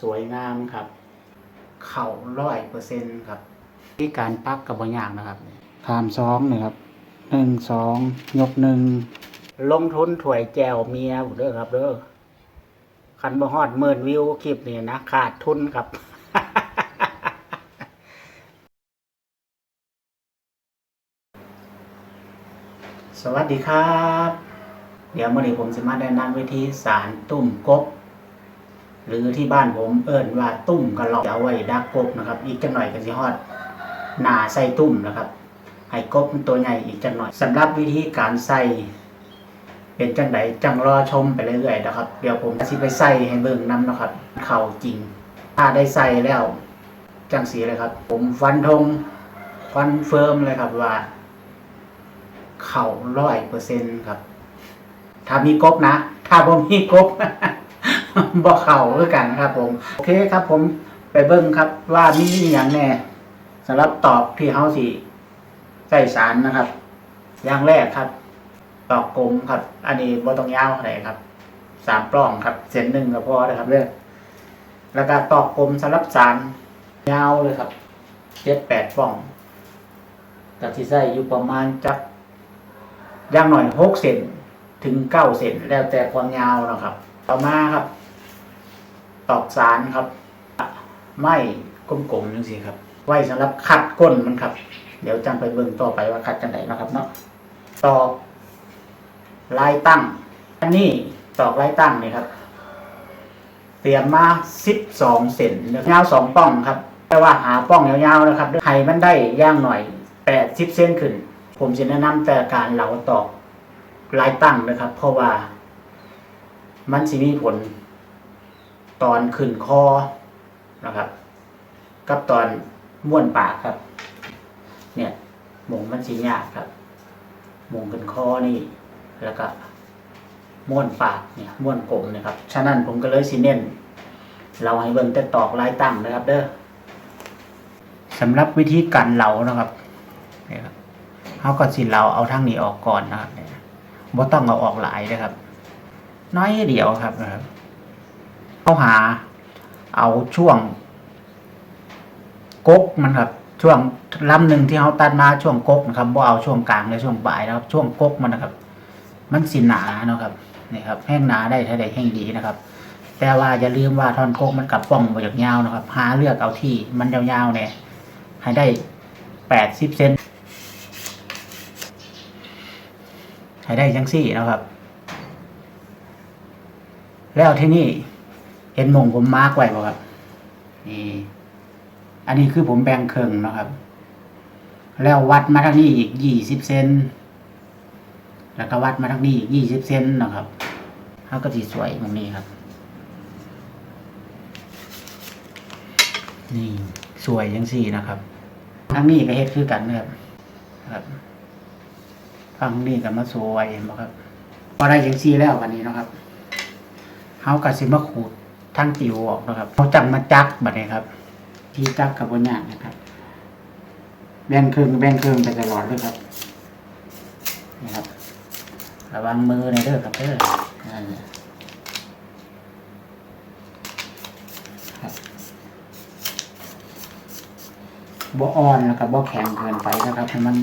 สวยงามครับ เข่าร้อยเปอร์เซ็นครับที่การปักกับบางอย่างนะครับขามสองนี่ครับหนึ่งสองยกหนึ่งลงทุนถวยแจวเมียผมเด้อครับเด้อคันบ่ฮอดหมื่นวิวคลิปนี่นะ ขาดทุนครับสวัสดีครับ เดี๋ยวมื่อนี้ผมจะมาแนะนำวิธีสารตุ่มกบ หรือที่บ้านผมเอิ้นว่าตุ่มกระหลอกเอาไว้ดักกบนะครับ อีกจังหน่อยก็สิฮอดหนาใส่ตุ่มนะครับให้กบมันตัวใหญ่อีกจังหน่อยสำหรับวิธีการใส่เป็นจังไดจังรอชมไปเรื่อยๆนะครับ เดี๋ยวผมจะไปใส่ให้เบิ่งนํนะครับ เข่าจริง ถ้าได้ใส่แล้ว จังสีเลยครับ ผมฟันธงฟันเฟิร์มเลยครับว่า เข่าร้อยเปอร์เซ็นครับ ถ้ามีกบนะ ถ้าผมมีกบ บอกเข่าด้วยกันครับ ผม โอเคครับ ผมไปเบิ้งครับ ว่ามีอย่างแน่สำหรับตอบที่เฮาสิใส่สารนะครับ อย่างแรกครับ ตอกกลมครับ อันนี้บ่ต้องยาวเท่าไหร่ครับสามปล้องครับ เส้นหนึ่งก็พอนะครับเด้อแล้วก็ตอกกลมสำหรับสารยาวเลยครับเจ็ดแปดปล้องแต่ที่ใส่อยู่ประมาณจักอย่างหน่อยหกเซนถึงเก้าเซนแล้วแต่ความยาวนะครับ ต่อมาครับ ตอกสารครับ ไม่กลมๆจังสิครับ ไว้สำหรับขัดก้นมันครับ เดี๋ยวจังไปเบิ่งต่อไปว่าขัดจังไดนนะครับเนาะตอกลายตั้ง อันนี้ตอกลายตั้งนี่ครับ เตรียมมาสิบสองเซนยาวสองป้องครับแต่ว่าหาป้องยาวๆนะครับให้มันได้ย่างหน่อยแปดสิบเซนขึ้น ผมจะแนะนำแต่การเหลาตอกลายตั้งนะครับ เพราะว่ามันสิมีผล ตอนขึ้นคอนะครับ กับตอนม้วนปากครับ เนี่ยหมงมันสียากครับหมงขึ้นคอนี่แล้วก็ม้วนปากเนี่ยม้วนกลมนะครับ ฉะนั้นผมก็เลยสิเน้น เราให้เบิ่งแต่ตอกลายตั้งนะครับ เด้อสำหรับวิธีการเหลานะครับเนี่ยครับเขาก็สิเราเอาทางนี้ออกก่อนนะครับบ่ต้องเอาออกหลายนะครับ น้อยเดียวครับนะครับ เขาหา เอาช่วงกกมันครับ ช่วงลำหนึ่งที่เขาตัดมาช่วงกกนะครับบ่าเอาช่วงกลางและช่วงปลายนะครับ ช่วงกกมันนะครับ มันสิหนาเนาะครับนี่ครับแห้งหนาได้ถ้าได้แห้งดีนะครับ แต่ว่าอย่าลืมว่าท่อนกกมันกับป้องมาจากยาวนะครับ หาเลือกเอาที่มันยาวๆเนี่ยให้ได้แปดสิบเซนให้ได้จังสี่นะครับ แล้วที่นี่ เห็นมงผมมาร์กไว้บ่ครับ นี่ อันนี้คือผมแบ่งครึ่งนะครับ แล้ววัดมาทางนี้อีกยี่สิบเซนแล้วก็วัดมาทางนี้อีกยี่สิบเซนนะครับเขาก็สีสวยตรงนี้ครับ นี่สวยจังสี่นะครับทางนี้ก็เฮ็ดคือกันนะครับครับฟังนี่กับมาสวยเห็นไหมครับพอได้ยังซี่แล้ววันนี้นะครับเขากัสิมาขูด ทั้งติวออกนะครับเขาจังมาจักบัดนี้ครับ ที่จักกับบนยางนะครับ แบ่งครึ่งแบ่งครึ่งไปตลอดเลยครับนี่ครับ ระวังมือในเด้อครับเด้อบ่อ่อนแล้วก็บ่แข็งเกินไปนะครับให้มัน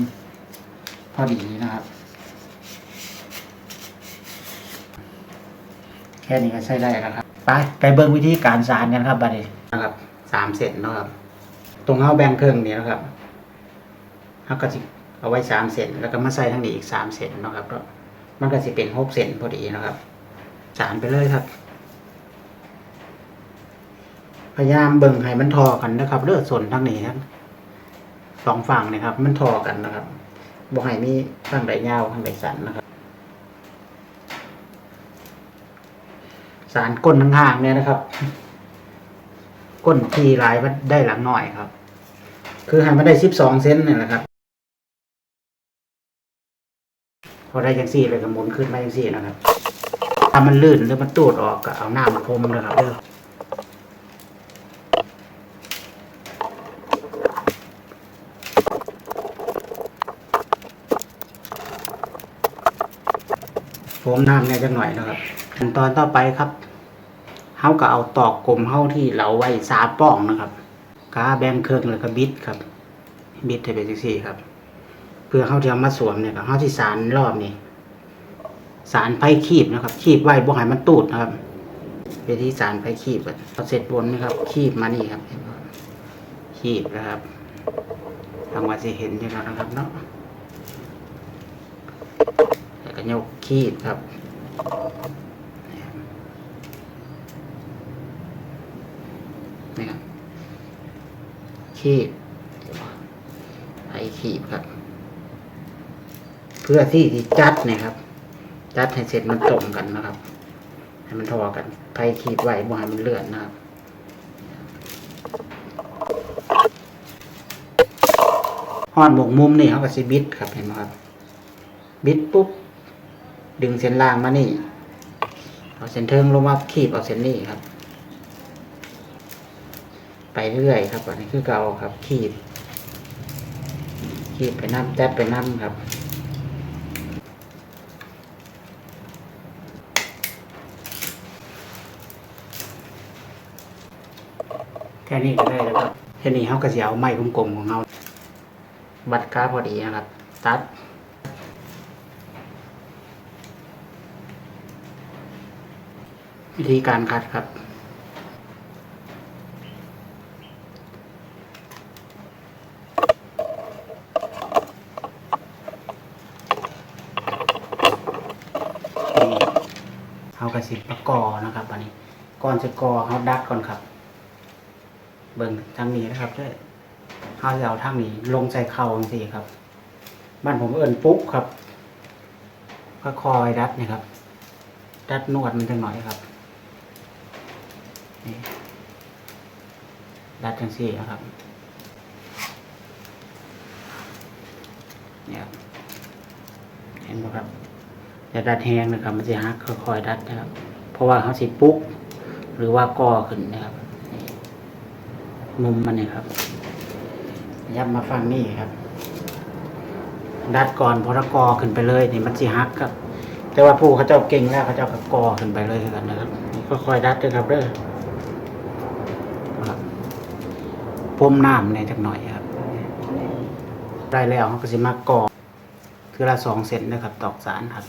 พอดีนะครับ แค่นี้ก็ใช้ได้แล้วครับ ไปไปเบิ่งวิธีการสารกันครับบัดนี้นะครับสามเซนเนาะครับ ตรงเอาแบ่งเครื่องนี้นะครับเขาก็จะเอาไว้สามเซนแล้วก็มาใส่ทั้งนี้อีกสามเซนเนาะครับแล้วมันก็จะเป็นหกเซนพอดีนะครับสารไปเลยครับ พยายามเบิ่งให้มันทอกันนะครับเลือดส่วนทั้งนี้ครับสองฝั่งนะครับ มันทอกันนะครับบ่ให้มีข้างใดยาวข้างใดสั้นนะครับ สารก้นห่างๆเนี่ยนะครับ ก้นทีลายมันได้หลังหน่อยครับ คือให้มันได้สิบสองเซนเนี่ยแหละครับ พอได้จังสี่เลยก็หมุนขึ้นมาจังสี่นะครับ ถ้ามันลื่นหรือมันตูดออกก็เอาหน้ามาพรมนะครับเด้อโฟมน้ำเนี่ยจังหน่อยนะครับขั้นตอนต่อไปครับ เขาก็เอาตอกกลมเข้าที่เราไว้สาป้องนะครับกาแบ่งเครื่องแล้วก็บิดครับ บิดให้เป็นจังซี่ครับ เพื่อเขาจะเอามาสวมเนี่ยครับเขาที่สารรอบนี้สารไฟคีบนะครับ คีบไว้บ่ให้มันตูดนะครับวิธีสารไฟคีบพอเสร็จบนนะครับ คีบมานี่ครับเห็นบ่คีบนะครับทางว่าสิเห็นอยู่แล้วนะครับเนาะแล้วก็ยกคีบครับ นี่ครับ ขีบไอ้ขีบครับ เพื่อที่ที่จัดนะครับ จัดให้เสร็จมันตรงกันนะครับ ให้มันทอกันไฟขีบไว้บ่ให้มันเลื่อนนะครับหอดบกมุมนี่เขาก็สิบิดครับเห็นไหมครับ บิดปุ๊บ ดึงเส้นล่างมานี่ เอาเส้นเทิงลงมาขีบเอาเส้นนี้ครับ ไปเรื่อยครับ อันนี้คือเกาครับ ขีด ขีดไปน้ำแจ๊บไปน้ำครับแค่นี้ก็ได้แล้วครับแค่นี้เขาก็จะเอาไม้กลมๆของเราวัดก้าพอดีนะครับ ตัด วิธีการคัดครับ เอากระสิบประกอนะครับอันนี้ก่อนจะกอเขาดัดก่อนครับ เบิ่งทางนี้นะครับเด้อเขาจะเอาทางนี้ลงใส่เข่าจังซี่ครับบ้านผมเอิ้นปุ๊กครับก็คอยดัดนี่ครับ ดัดนวดมันจังหน่อยครับดัดจังซี่นะครับเนี่ยครับเห็นไหมครับ จะดัดแหงนะครับ มันจะหักค่อยๆดัดนะครับ เพราะว่าเขาสิปุ๊กหรือว่าก่อขึ้นนะครับมุมมันเนี่ยครับ ยับมาฟังนี่ครับ ดัดก่อนพอถ้ากอขึ้นไปเลยนี่มันสิหักครับ แต่ว่าผู้เขาเจ้าเก่งแล้วเขาเจ้าก็กอขึ้นไปเลยกันนะครับค่อยๆดัดด้วยครับเด้อครับพรมน้ำเนี่ยจักหน่อยครับ ได้แล้วเขาก็สิมากอคือละสองเซนนะครับ ตอกสารครับ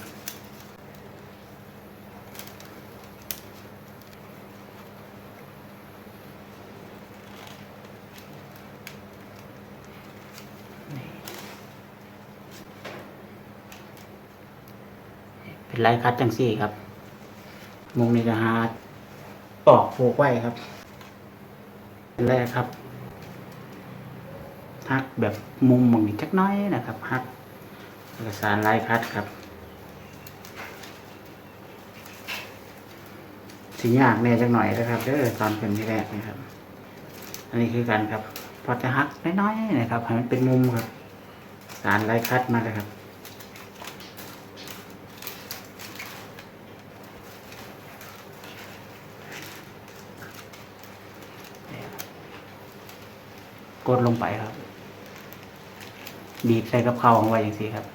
เป็นไรคัดจังสี่ครับ มุงนี่จะหาตอกผูกไว้ครับอันแรกครับฮักแบบมุมมึงนี่จักน้อยนะครับฮักเอกสารลายคัดครับสียากแน่จักหน่อยนะครับเด้อตอนเป็นที่แรกนะครับ อันนี้คือกันครับ พอจะฮักน้อยๆนะครับให้มันเป็นมุมครับ สารลายคัดมาเลยครับ กดลงไปครับ บีบใส่กับเขาของไว้อย่างนี้ครับ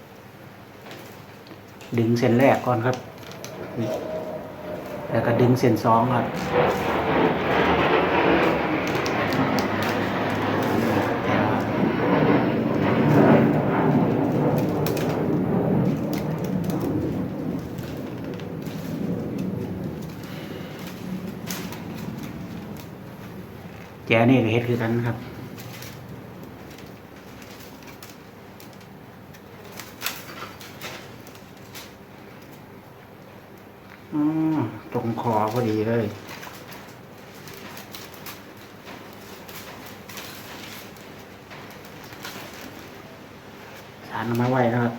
ดึงเส้นแรกก่อนครับ แล้วก็ดึงเส้นสองครับแจนี่ก็เฮ็ดคือกันครับ ออตรงคอพอดีเลย สารเอามาไว้นะครับ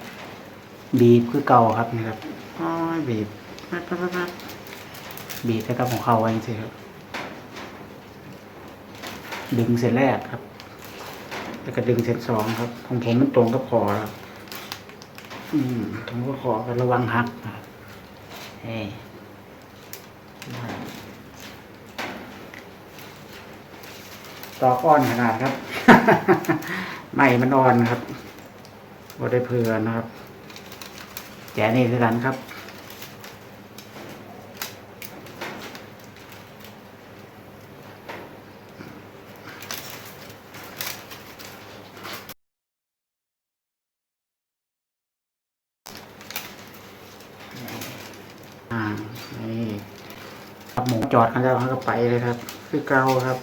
บีบคือเก่าครับนี่ครับอ้อยบีบปั๊บปั๊บปั๊บปั๊บบีบแล้วก็ของเขาไว้สิครับดึงเส้นแรกครับ แล้วก็ดึงเส้นสองครับ ของผมมันตรงกับคอครับ อืมตรงกับคอก็ระวังหักนะครับเอ้ยตอกอ่อนขนาดครับ ไม่มันอ่อนครับบ่ได้เพื่อนะครับ แกนี่คือกันครับนี่หมูจอดกันแล้วก็ไปเลยครับ คือเก่าครับ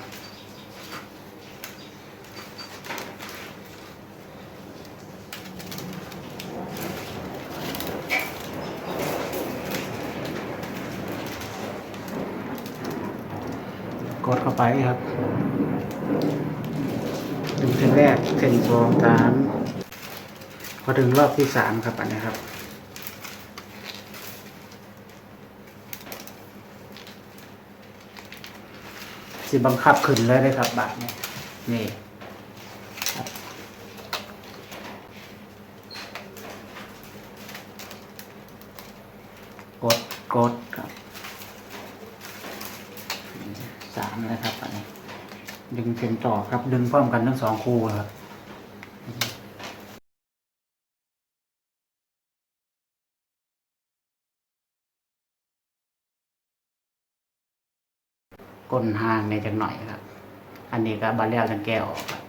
ไปครับถึงเส้นแรกเส้นสองสามพอถึงรอบที่สามครับอันนี้ครับสิบังคับขึ้นเลยนะครับบาทนี้นี่ครับกดกดครับ สามนะครับอันนี้ ดึงเส้น ต่อครับ ดึงพร้อมกันทั้งสองคู่ครับก้นห่างในจังหน่อยครับ อันนี้ก็บาเลียจังแก้วออกครับ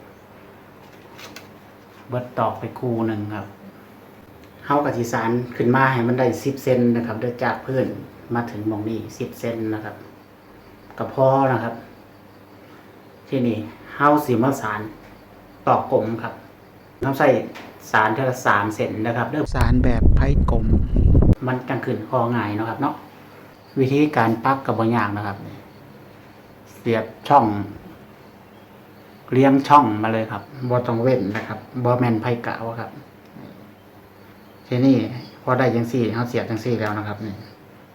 เบิดตอกไปคู่หนึ่งครับเฮากะทิสารขึ้นมาให้มันได้สิบเซนนะครับโดยจากพื้นมาถึงหมองนี้สิบเซนนะครับก็พอนะครับ ที่นี่เฮาสีมาสารตอกกลมครับน้ำใส่สารเท่าละสามเซนนะครับเริ่มสารแบบไพ่กลม มันจังขึ้นคอง่ายเนาะครับเนาะวิธีการปักกับบางอย่างนะครับ เสียบช่องเลี้ยงช่องมาเลยครับบอต้องเว้นนะครับบอแมนไพ่กาวครับทีนี้พอได้ยังสี่เขาเสียบยังสี่แล้วนะครับนี่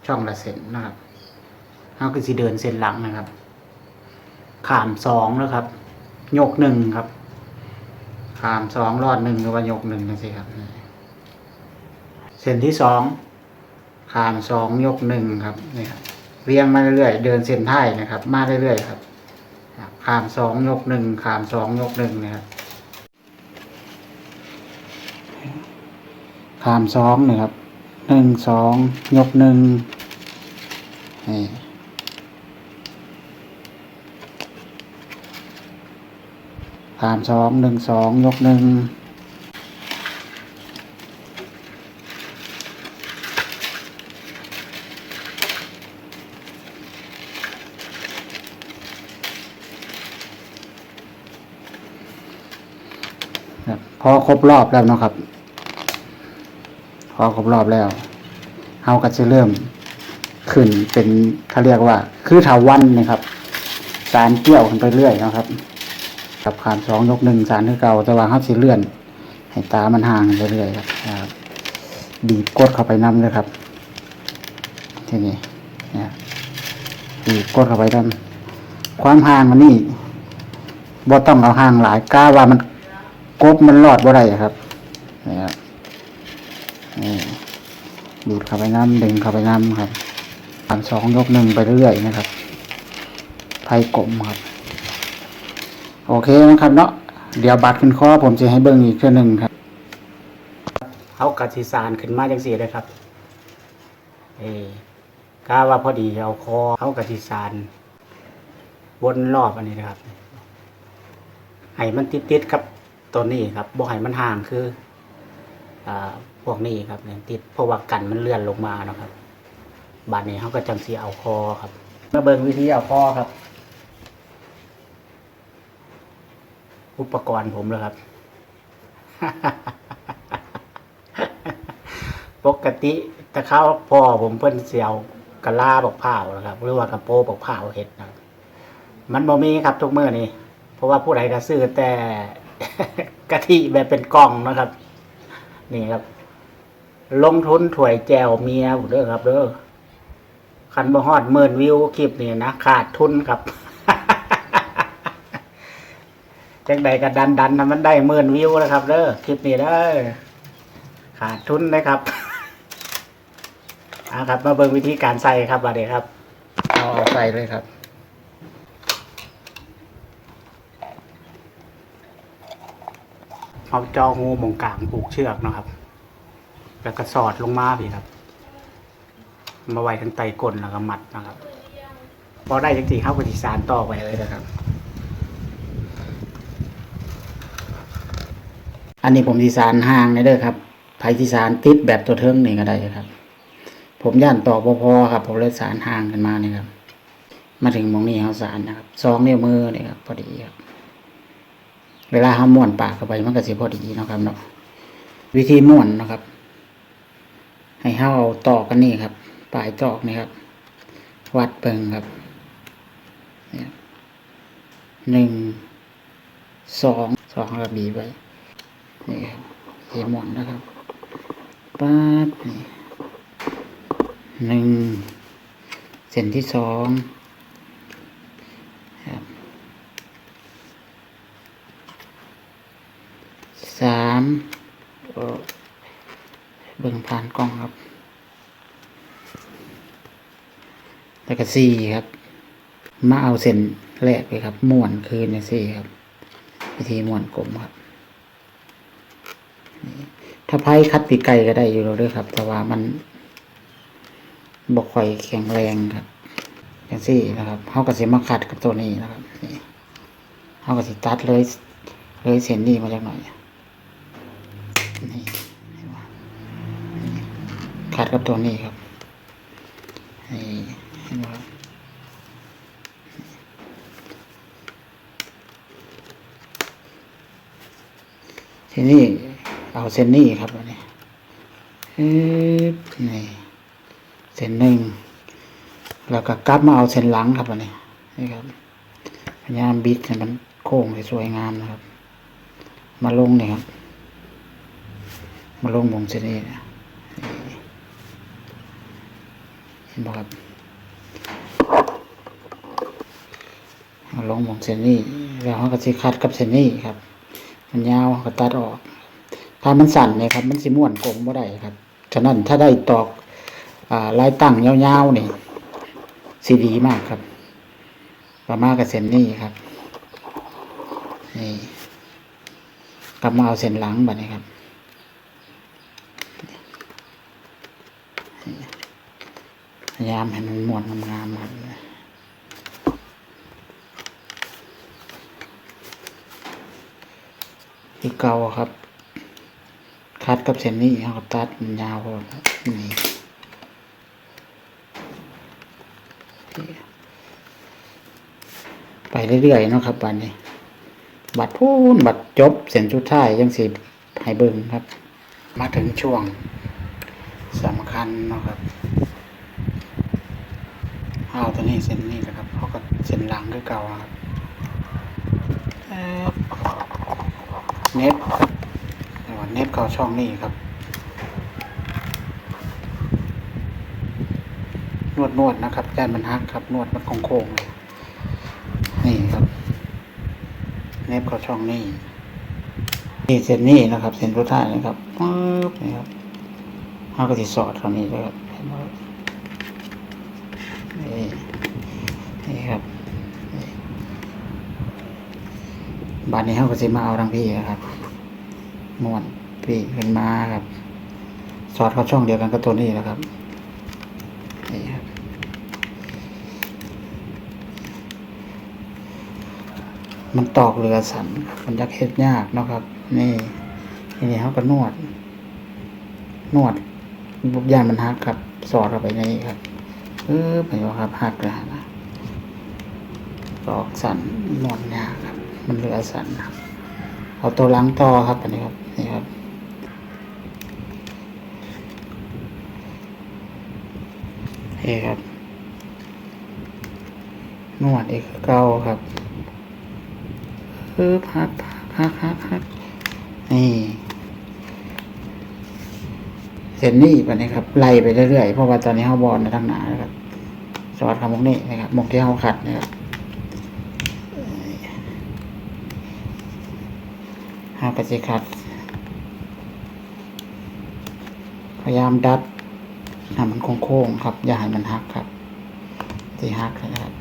ช่องละเซนนะครับเขาคือสีเดินเส้นหลังนะครับขามสองนะครับ ยกหนึ่งครับขามสองรอดหนึ่งหรือว่ายกหนึ่งนะสิครับเส้นที่สองขามสองยกหนึ่งครับนี่ครับเรียงมาเรื่อยๆเดินเส้นท้ายนะครับ มาเรื่อยๆครับครับขามสองยกหนึ่งขามสองยกหนึ่งนะครับขามสองนะครับหนึ่งสองยกหนึ่งนี่ามสองหนึ่งสองยกหนึ่งพอครบรอบแล้วเนาะครับ พอครบรอบแล้วเฮาก็จะเริ่มขึ้นเป็นเขาเรียกว่า คือถาวันนะครับ สารเกี่ยวกันไปเรื่อยนะครับ กับขามสองยกหนึ่งสารคือเก่าแต่ว่าเฮาสิเลื่อนให้ตามันห่างไปเรื่อยๆครับบีบกดเข้าไปน้ำเลยครับทีนี้นะบีบกดเข้าไปน้ำความห่างมันนี่บ่ต้องเอาห่างหลายกล้าว่ามันกบมันรอดบ่ได้ครับนี่ครับนี่ดูดเข้าไปน้ำดึงเข้าไปน้ำครับสามสองยกหนึ่งไปเรื่อยๆนะครับไพ่กลมครับ โอเคนะครับเนาะเดี๋ยวบัตรขึ้นคอผมจะให้เบิ้งอีกเทื่อหนึ่งครับเขากัดสีสารขึ้นมาจังสี่เลยครับ เอ้กล้าว่าพอดีเอาคอเขากัดสีสารวนรอบอันนี้นะครับให้มันติดๆกับตัวนี้ครับบ่ให้มันห่างคืออ่าพวกนี้ครับเนี่ยติดเพราะว่ากันมันเลื่อนลงมานะครับบาดนี้เขาก็จังสีเอาคอครับมาเบิ่งวิธีเอาคอครับ อุปกรณ์ผมเลยครับ ปกติแต่เข้าพ่อผมเพิ่นเสียวกะลาบอกเผาวนะครับ หรือว่ากระโปงบอกเผาเห็ดนะมันบ่มีครับทุกเมื่อนี้เพราะว่าผู้ใดก็ซื้อแต่กะทิแบบเป็นกล่องนะครับ นี่ครับ ลงทุนถวยแจวเมียผมเด้อครับเด้อคันบ่ฮอดหมื่นวิวคลิปนี่นะขาดทุนครับ จังใดก็ดันดันๆนะมันได้หมื่นวิวแล้วครับเด้อคลิปนี้เด้อขาดทุนนะครับอ่าครับ มาเบิ่งวิธีการใส่ครับบาดเดครับเอาเอาใส่เลยครับเอาจองูหมองกลางผูกเชือกเนาะครับ แล้วก็สอดลงมาพี่ครับ มาไว้ทั้งไตก้นแล้วก็มัดนะครับพอได้จังสีเข้าปฏิสารต่อไปเลยนะครับ อันนี้ผมดีสารห่างเลยเด้อครับไผดีสารติดแบบตัวเทิงนี่ก็ได้ครับ ผมย่านต่อพอพอครับผมเลยสารห่างกันมานี่ครับ มาถึงมองนี้เขาสารนะครับสองนิ้วมือนี่ครับพอดีครับ เวลาเขาม้วนปากเข้าไปมันก็สิพอดีนะครับเนาะวิธีม้วนนะครับ ให้เขาเอาตอกกันนี่ครับ ปลายตอกนี่ครับ วัดเปิงครับเนี่ยหนึ่งสองสองระบีไว้ นี่ครับเสียหมอนนะครับปั๊บนี่หนึ่งเส้นที่สองครับสามเบิ่งผ่านกล้องครับ แล้วก็สี่ครับ มาเอาเส้นแรกไปครับม้วนคืนอย่างสี่ครับ วิธีม้วนกลมครับ ถ้าไพ่คัดปีกไก่ก็ได้อยู่แล้วด้วยครับ แต่ว่ามันบกค่อยแข็งแรงครับอย่างสี่นะครับเขาก็สิมาขัดกับตัวนี้นะครับนี่เขาก็สิตัดเลยเลยเส้นนี้มาจากหน่อยนี่เห็นปะนี่ขัดกับตัวนี้ครับนี่เห็นไหมครับทีนี้ เอาเส้นนี้ครับอันนี้นี่เส้นหนึ่งแล้วก็กลับมาเอาเส้นหลังครับอันนี้นี่ครับพยายามบิดให้มันโค้งสวยงามนะครับ มาลงนี่ครับ มาลงวงเส้นนี้นะนี่เห็นไหมครับมาลงวงเส้นนี้แล้วเขาก็จะคัดกับเส้นนี้ครับ มันยาวก็ตัดออก ถ้ามันสั่นเนี่ยครับ มันสิม่วนกลมบ่ได้ครับ ฉะนั้นถ้าได้ตอกอ่าลายตั้งยาวๆนี่สีดีมากครับ ประมาณกับเส้นนี้ครับ นี่กลับมาเอาเส้นหลังแบบนี้ครับพยายามให้มันม้วนงามๆครับที่เก่าครับ คัดกับเส้นนี้เขาตัดมันยาวพอนี่ไปเรื่อยๆเนาะครับบัดนี้ บัดพูนบัดจบเส้นสุดท้ายยังสิให้เบิ่งครับ มาถึงช่วงสำคัญเนาะครับเอาตัวนี้เส้นนี้นะครับเขาก็เส้นหลังคือเก่าครับเน็บครับแต่ว่า เน็บเข้าช่องนี้ครับ นวดนวดนะครับแก้มันฮักครับ นวดมันโค้งๆนี่ครับ เน็บเข้าช่องนี้นี่เส้นนี้นะครับ เส้นสุดท้ายนะครับปึ๊บนี่ครับเขาก็จะสอดเข้านี้เลยครับเห็นไหมครับนี่นี่ครับบานนี้เขาก็สิมาเอาทางพี่ครับ วนพี่ขึ้นมาครับ สอดเข้าช่องเดียวกันกับตัวนี้นะครับนี่ครับมันตอกเรือสันมันยักเฮ็ดยากนะครับ นี่นี้เขาก็นวด นวดบุกยานมันหักครับ สอดเข้าไปในนี้ครับเออไปว่าครับหักแล้วนะตอกสันนวดยากครับ มันเหลือสันครับเอาตัวล้างต่อครับอันนี้ครับนี่ครับ นี่ครับนวดอีกเก้าครับปึ๊บฮักฮักฮักฮักนี่เส้นนี้แบบนี้ครับไล่ไปเรื่อยๆเพราะว่าตอนนี้เขาบอลในทางหนานะครับสอดคำมกนี้นะครับมกที่เขาขัดนะครับห้ากสิคัดพยายามดัด ให้มันโค้งๆครับ อย่าให้มันหักครับที่หักนะครับ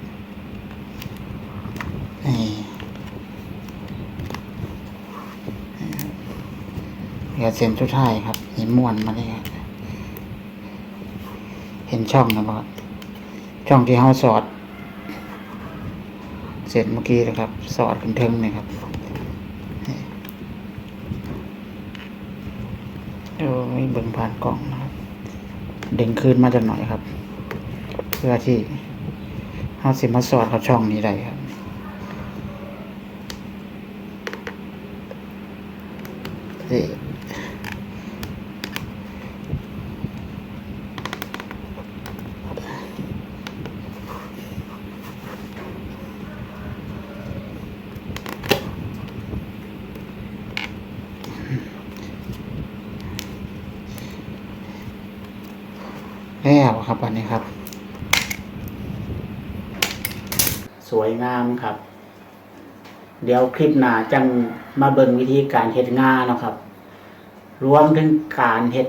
นี่เหลือเส้นสุดท้ายครับหินม้วนมาเลยครับเห็นช่องนะครับช่องที่เฮาสอด เสร็จเมื่อกี้นะครับ สอดขึ้นเทิงนี่ครับโอ้ยเบิ่งผ่านกล่องนะ ด้งขึ้นมาจากหน่อยครับ เพื่อที่เราสิมาสอดเขาช่องนี้ได้ครับนี่แล้วครับอันนี้ครับ สวย งครับ เดี๋ยวคลิปหน้าจังมาเบิ่งวิธีการเฮ็ดงาเนาะครับ รวมถึงการเฮ็ด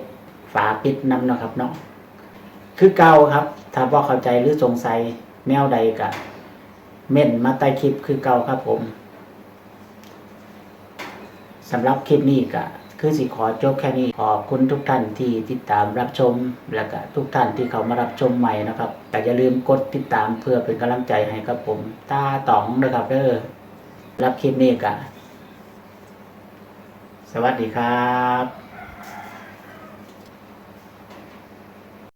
ฝาปิดน้ำเนาะครับเนาะคือเก่าครับ ถ้าบ่เข้าใจหรือสงสัยแนวใดก็เม่นมาใต้คลิปคือเก่าครับผมสำหรับคลิปนี้ก็ คือสิขอจบแค่นี้ขอบคุณทุกท่านที่ติดตามรับชม แล้วก็ทุกท่านที่เขามารับชมใหม่นะครับแต่อย่าลืมกดติดตามเพื่อเป็นกำลังใจให้กับผมตาต๋องนะครับเด้อรับคลิปนี้กันสวัสดีครับ